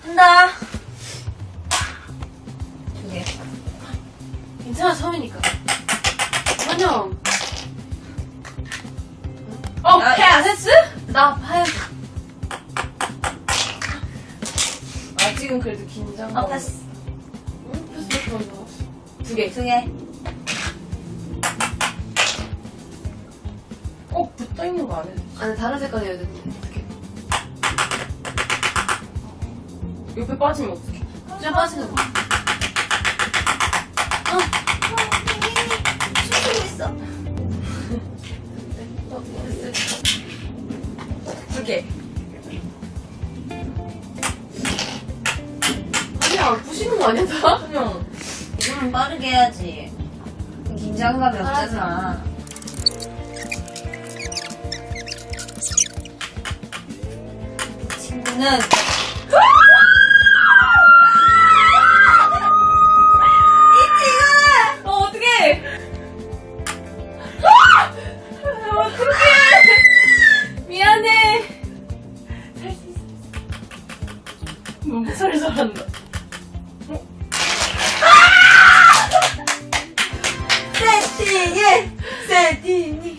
한다. 두 개. 괜찮아, 처음이니까. 환영. 어, 아, 패스? 나 하얀. 아직은 그래도 긴장. 어, 패스. 응? 패스 몇번 더? 두 개. 두 개. 꼭 붙어 있는 거 아니야? 아니, 다른 색깔이어야 되는데. 옆에 빠지면 어떡해. 좀 빠지는 거. 춤추고 있어. 어, 개. 아니야, 부시는 거 아니야, 다? 그냥. 이거는 빠르게 해야지. 긴장감이 없잖아. 친구는 너무 살살한다. 어? 아! 세팅에 세팅이